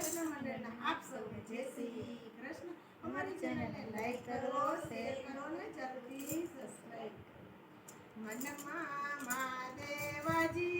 કૃષ્ણ મંડળના આપ સૌને જય શ્રી કૃષ્ણ. અમારી ચેનલને લાઈક કરો, શેર કરો ને જલ્દી સબસ્ક્રાઈબ કરો. મનમાં મહાદેવાજી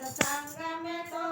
సంగమే తో